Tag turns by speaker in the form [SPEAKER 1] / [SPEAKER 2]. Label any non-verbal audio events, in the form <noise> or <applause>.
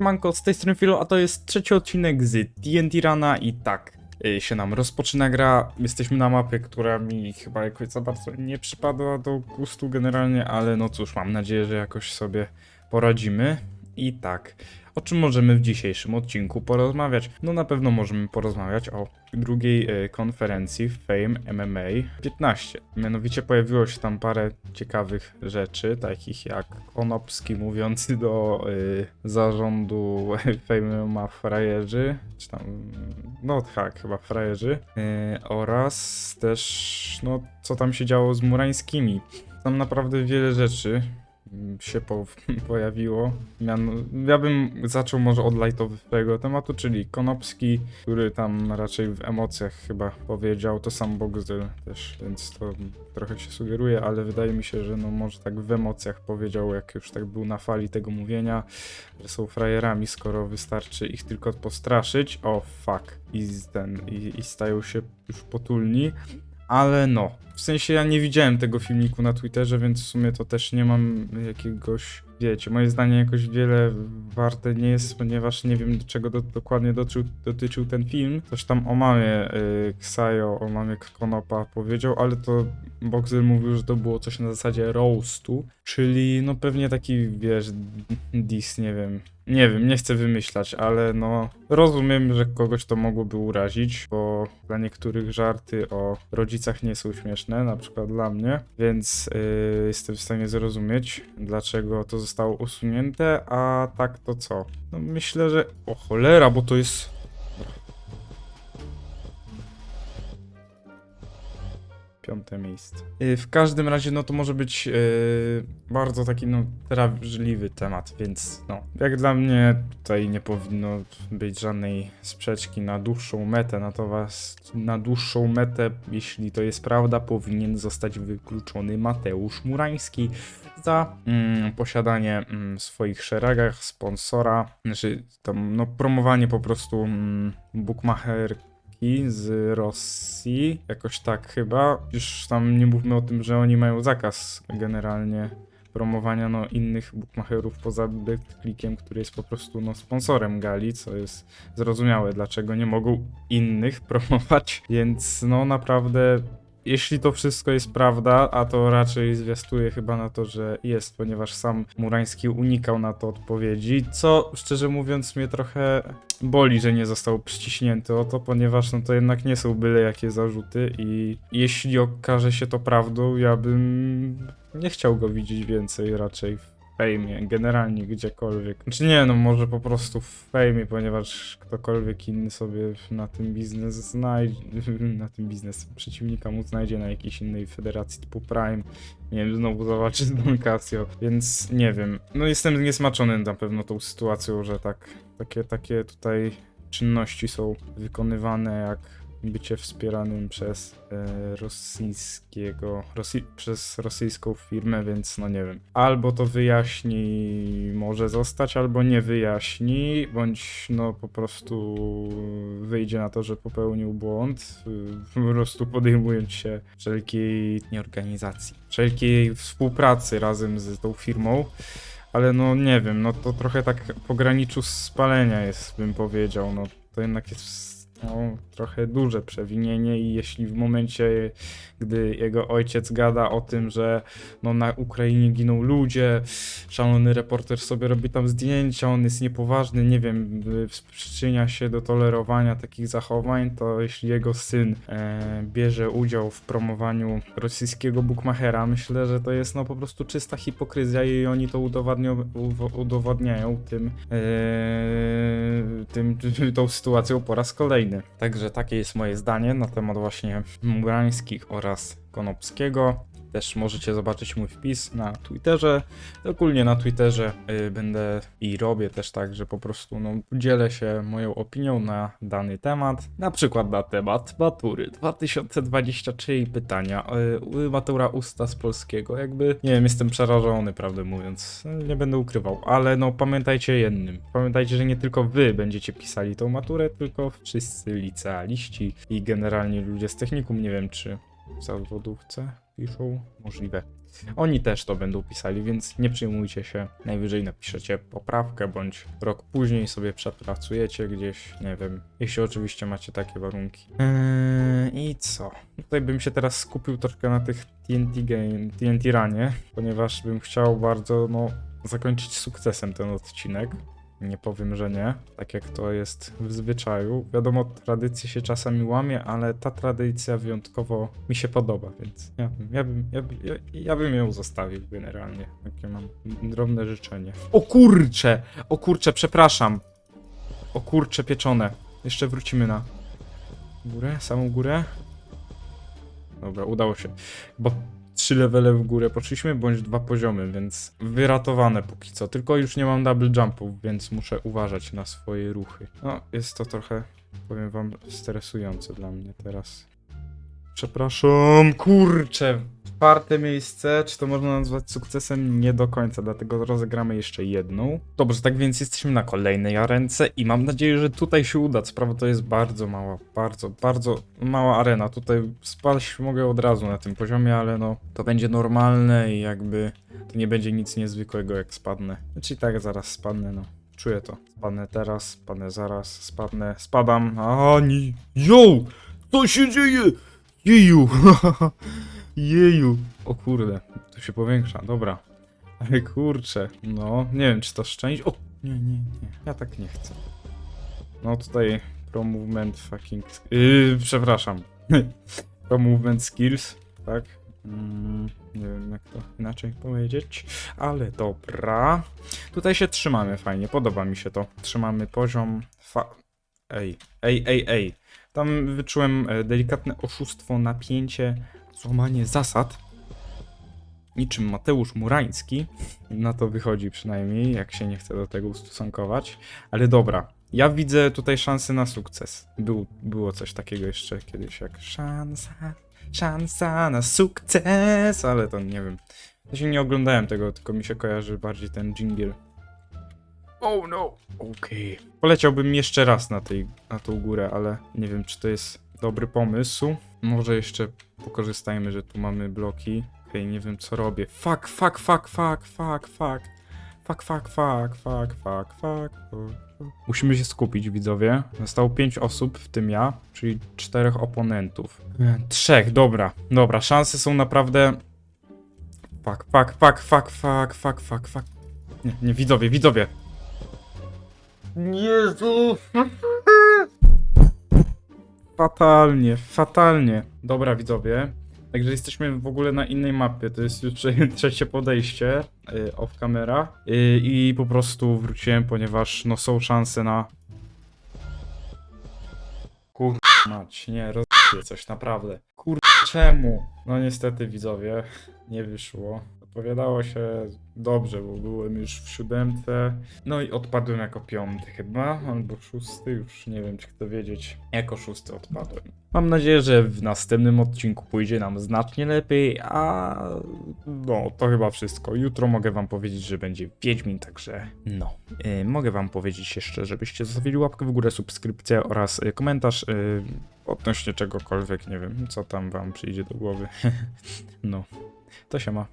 [SPEAKER 1] Manko, z tej strony Filo, a to jest trzeci odcinek z TNT Rana i tak y, się nam rozpoczyna gra. Jesteśmy na mapie, która mi chyba jakoś za bardzo nie przypadła do gustu generalnie, ale no cóż, mam nadzieję, że jakoś sobie poradzimy. I tak, o czym możemy w dzisiejszym odcinku porozmawiać? No na pewno możemy porozmawiać o drugiej y, konferencji Fame MMA 15. Mianowicie pojawiło się tam parę ciekawych rzeczy, takich jak Konopski mówiący do y, zarządu <laughs> Fame MMA frajerzy, czy tam, no tak, chyba frajerzy, y, oraz też, no co tam się działo z Murańskimi. Tam naprawdę wiele rzeczy się po, <laughs> pojawiło. Miano, ja bym zaczął może od lightowego tematu, czyli Konopski, który tam raczej w emocjach chyba powiedział, to sam Bogzyl też, więc to trochę się sugeruje, ale wydaje mi się, że no może tak w emocjach powiedział, jak już tak był na fali tego mówienia, że są frajerami, skoro wystarczy ich tylko postraszyć. O fuck. I ten, i, i stają się już potulni. Ale no, w sensie ja nie widziałem tego filmiku na Twitterze, więc w sumie to też nie mam jakiegoś, wiecie, moje zdanie jakoś wiele warte nie jest, ponieważ nie wiem do czego do, dokładnie dotyczył, dotyczył ten film. Coś tam o mamie y, o mamie Konopa powiedział, ale to Boxer mówił, że to było coś na zasadzie roastu, czyli no pewnie taki, wiesz, dis, nie wiem. Nie wiem, nie chcę wymyślać, ale no rozumiem, że kogoś to mogłoby urazić, bo dla niektórych żarty o rodzicach nie są śmieszne, na przykład dla mnie, więc yy, jestem w stanie zrozumieć, dlaczego to zostało usunięte, a tak to co? No myślę, że... O cholera, bo to jest... Piąte miejsce. Yy, W każdym razie, no to może być yy, bardzo taki, no, drażliwy temat, więc no, jak dla mnie tutaj nie powinno być żadnej sprzeczki na dłuższą metę, natomiast na dłuższą metę, jeśli to jest prawda, powinien zostać wykluczony Mateusz Murański za mm, posiadanie mm, w swoich szeregach sponsora, znaczy tam, no, promowanie po prostu mm, bookmacherki z Rosji, jakoś tak chyba. Już tam nie mówmy o tym, że oni mają zakaz generalnie promowania no, innych bookmacherów poza BetClickiem, który jest po prostu no, sponsorem gali, co jest zrozumiałe, dlaczego nie mogą innych <laughs> promować, więc no naprawdę jeśli to wszystko jest prawda, a to raczej zwiastuje chyba na to, że jest, ponieważ sam Murański unikał na to odpowiedzi, co szczerze mówiąc mnie trochę boli, że nie został przyciśnięty o to, ponieważ no to jednak nie są byle jakie zarzuty i jeśli okaże się to prawdą, ja bym nie chciał go widzieć więcej raczej w fejmie, generalnie gdziekolwiek. Znaczy nie, no może po prostu w fejmie, ponieważ ktokolwiek inny sobie na tym biznes znajdzie, <laughs> na tym biznes przeciwnika mu znajdzie na jakiejś innej federacji typu Prime. Nie wiem, znowu zobaczy z Don więc nie wiem. No jestem niesmaczony na pewno tą sytuacją, że tak, takie, takie tutaj czynności są wykonywane jak bycie wspieranym przez e, rosyjskiego, Rosji, przez rosyjską firmę, więc no nie wiem. Albo to wyjaśni, może zostać, albo nie wyjaśni, bądź no po prostu wyjdzie na to, że popełnił błąd, y, po prostu podejmując się wszelkiej organizacji, wszelkiej współpracy razem z tą firmą. Ale no nie wiem, no to trochę tak po graniczu spalenia jest, bym powiedział. No to jednak jest trochę duże przewinienie i jeśli w momencie, gdy jego ojciec gada o tym, że no, na Ukrainie giną ludzie, szalony reporter sobie robi tam zdjęcia, on jest niepoważny, nie wiem, y, przyczynia się do tolerowania takich zachowań, to jeśli jego syn e, bierze udział w promowaniu rosyjskiego bookmachera, myślę, że to jest no po prostu czysta hipokryzja i oni to udowadnią, udowadniają tym, e, tym, <laughs> tą sytuacją po raz kolejny. Także takie jest moje zdanie na temat właśnie Murańskich oraz Konopskiego. Też możecie zobaczyć mój wpis na Twitterze. Ogólnie na Twitterze y, będę i robię też tak, że po prostu no, dzielę się moją opinią na dany temat. Na przykład na temat matury 2023 i pytania. Y, matura usta z polskiego. Jakby, nie wiem, jestem przerażony, prawdę mówiąc. Nie będę ukrywał, ale no pamiętajcie jednym. Pamiętajcie, że nie tylko wy będziecie pisali tą maturę, tylko wszyscy licealiści i generalnie ludzie z technikum. Nie wiem, czy w zawodówce piszą? Możliwe. oni też to będą pisali, więc nie przejmujcie się. Najwyżej napiszecie poprawkę, bądź rok później sobie przepracujecie gdzieś, nie wiem, jeśli oczywiście macie takie warunki. Eee, I co? Tutaj bym się teraz skupił troszkę na tych TNT game, TNT ranie, ponieważ bym chciał bardzo, no, zakończyć sukcesem ten odcinek. Nie powiem, że nie, tak jak to jest w zwyczaju. Wiadomo, tradycje się czasami łamie, ale ta tradycja wyjątkowo mi się podoba, więc ja bym, ja bym, ja bym, ja, ja bym ją zostawił generalnie. Takie mam drobne życzenie. O kurcze! O kurcze, przepraszam. O kurcze pieczone. Jeszcze wrócimy na górę, samą górę. Dobra, udało się. Bo trzy levele w górę poszliśmy, bądź dwa poziomy, więc wyratowane póki co. Tylko już nie mam double jumpów, więc muszę uważać na swoje ruchy. No, jest to trochę, powiem wam, stresujące dla mnie teraz. Przepraszam, kurczę. Czwarte miejsce, czy to można nazwać sukcesem? Nie do końca, dlatego rozegramy jeszcze jedną. Dobrze, tak więc jesteśmy na kolejnej arence i mam nadzieję, że tutaj się uda. Co prawda to jest bardzo mała, bardzo, bardzo mała arena. Tutaj spaść mogę od razu na tym poziomie, ale no to będzie normalne i jakby to nie będzie nic niezwykłego jak spadnę. Znaczy tak zaraz spadnę, no. Czuję to. Spadnę teraz, spadnę zaraz, spadnę, spadam. Ani. Yo! Co się dzieje? Jeju! <laughs> Jeju! O kurde, to się powiększa, dobra. Ale kurczę, no, nie wiem czy to szczęść. O! Nie, nie, nie, ja tak nie chcę. No tutaj pro movement fucking... Yy, przepraszam. <laughs> pro movement skills, tak? Mm, nie wiem jak to inaczej powiedzieć, ale dobra. Tutaj się trzymamy fajnie, podoba mi się to. Trzymamy poziom fa... Ej, ej, ej, ej. Tam wyczułem e, delikatne oszustwo, napięcie, złamanie zasad. Niczym Mateusz Murański. Na to wychodzi przynajmniej, jak się nie chce do tego ustosunkować. Ale dobra, ja widzę tutaj szansę na sukces. Był, było coś takiego jeszcze kiedyś jak szansa, szansa na sukces, ale to nie wiem. Ja się nie oglądałem tego, tylko mi się kojarzy bardziej ten jingle. Oh no! Okej. Poleciałbym jeszcze raz na, tej, na tą górę, ale nie wiem, czy to jest dobry pomysł. Może jeszcze pokorzystajmy, że tu mamy bloki. Okej, nie wiem co robię. Fuck, fuck, fuck, fuck, fuck, fuck. Fuck, fuck, fuck, fuck, fuck, fuck. Musimy się skupić, widzowie. Zostało pięć osób, w tym ja, czyli czterech oponentów. E, Trzech, dobra, dobra. Szanse są naprawdę... Fuck, fuck, fuck, fuck, fuck, fuck, fuck, fuck. Nie, nie, widzowie, widzowie. Jezu! Fatalnie, fatalnie. Dobra, widzowie. Także jesteśmy w ogóle na innej mapie. To jest już trze- <laughs> trzecie podejście y, off camera. Y, I po prostu wróciłem, ponieważ no są szanse na. Kur... mać, nie, rozbiję coś, naprawdę. Kur... czemu? No niestety, widzowie, nie wyszło. Zapowiadało się dobrze, bo byłem już w siódemce. No i odpadłem jako piąty chyba, albo szósty, już nie wiem czy chcę wiedzieć. Jako szósty odpadłem. Mam nadzieję, że w następnym odcinku pójdzie nam znacznie lepiej, a no to chyba wszystko. Jutro mogę wam powiedzieć, że będzie Wiedźmin, także no. Yy, mogę wam powiedzieć jeszcze, żebyście zostawili łapkę w górę, subskrypcję oraz yy, komentarz yy, odnośnie czegokolwiek, nie wiem, co tam wam przyjdzie do głowy. <laughs> no, to się ma.